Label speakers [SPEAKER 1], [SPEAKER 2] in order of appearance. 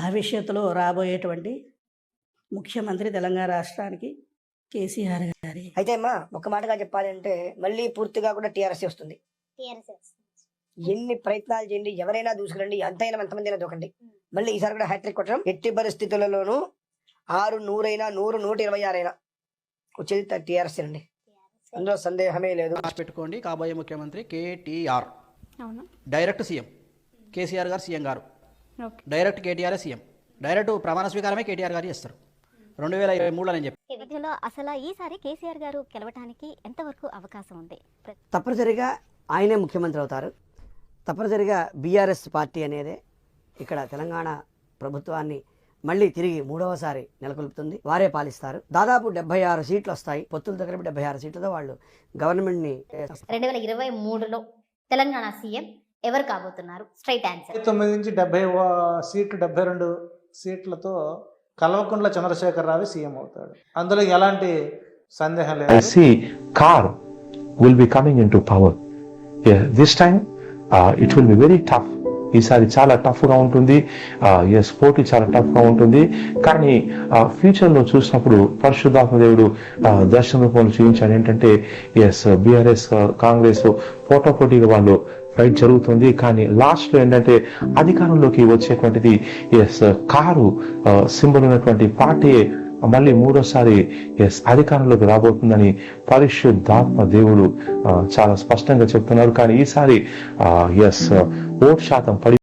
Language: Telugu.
[SPEAKER 1] భవిష్యత్తులో రాబోయేటువంటి ముఖ్యమంత్రి తెలంగాణ రాష్ట్రానికి కేసీఆర్ గారి
[SPEAKER 2] అయితే అమ్మా ఒక మాటగా చెప్పాలి అంటే మళ్ళీ పూర్తిగా కూడా టీఆర్ఎస్ వస్తుంది? ఎన్ని ప్రయత్నాలు చేయండి ఎవరైనా దూసుకురండి ఎంతైనా ఎంతమంది అయినా దూకండి మళ్ళీ ఈసారి కూడా హ్యాట్రిక్ కొట్టడం. ఎట్టి పరిస్థితులలోనూ ఆరు నూరైనా నూరు నూట ఇరవై ఆరైనా వచ్చేది టీఆర్ఎస్ అండి. అందులో సందేహమే లేదు.
[SPEAKER 3] పెట్టుకోండి. కాబోయే ముఖ్యమంత్రి కేటీఆర్.
[SPEAKER 4] అవును.
[SPEAKER 3] Direct CM. కేసీఆర్ గారు సీఎం గారు. Direct KTR CM? డైరెక్ట్ ప్రమాణ స్వీకారమే కేటీఆర్ గారు చేస్తారు. రెండు వేల ఇరవై మూడులో నేను చెప్పాను.
[SPEAKER 4] విద్యలో అసలు ఈసారి కేసీఆర్ గారు గెలవటానికి ఎంతవరకు అవకాశం ఉంది?
[SPEAKER 2] తప్పనిసరిగా ఆయనే ముఖ్యమంత్రి అవుతారు. తప్పనిసరిగా బీఆర్ఎస్ పార్టీ అనేదే ఇక్కడ తెలంగాణ ప్రభుత్వాన్ని మళ్ళీ తిరిగి మూడవసారి నెలకొల్పుతుంది. వారే పాలిస్తారు. దాదాపు డెబ్బై ఆరు సీట్లు వస్తాయి. పొత్తులతో కలిపి డెబ్బై ఆరు సీట్లతో వాళ్ళు గవర్నమెంట్ని
[SPEAKER 5] రెండు వేల ఇరవై మూడులో తెలంగాణ సీఎం ఎవరు కాబోతున్నారు? స్ట్రైట్ ఆన్సర్
[SPEAKER 6] తొమ్మిది నుంచి డెబ్బై సీట్లు డెబ్బై రెండు సీట్లతో కల్వకుంట్ల చంద్రశేఖర్ రావు సీఎం అవుతాడు. అందులో ఎలాంటి సందేహం లేదు.
[SPEAKER 7] Car will be coming into power. Yeah, this time uh, it will be very tough. ఈసారి చాలా టఫ్గా ఉంటుంది. ఎస్ పోటీ చాలా టఫ్గా ఉంటుంది. కానీ ఫ్యూచర్లో చూసినప్పుడు పరిశుద్ధాత్మ దేవుడు దర్శన రూపంలో చూపించాడు. ఏంటంటే ఎస్ బీఆర్ఎస్ కాంగ్రెస్ పోటాపోటీగా వాళ్ళు ఫైట్ జరుగుతుంది. కానీ లాస్ట్లో ఏంటంటే అధికారంలోకి వచ్చేటువంటిది ఎస్ కారు సింబల్ ఉన్నటువంటి పార్టీ మళ్ళీ మూడోసారి ఎస్ అధికారంలోకి రాబోతుందని పరిశుద్ధాత్మ దేవుడు చాలా స్పష్టంగా చెప్తున్నారు. కానీ ఈసారి ఎస్ ఓట్ శాతం పడి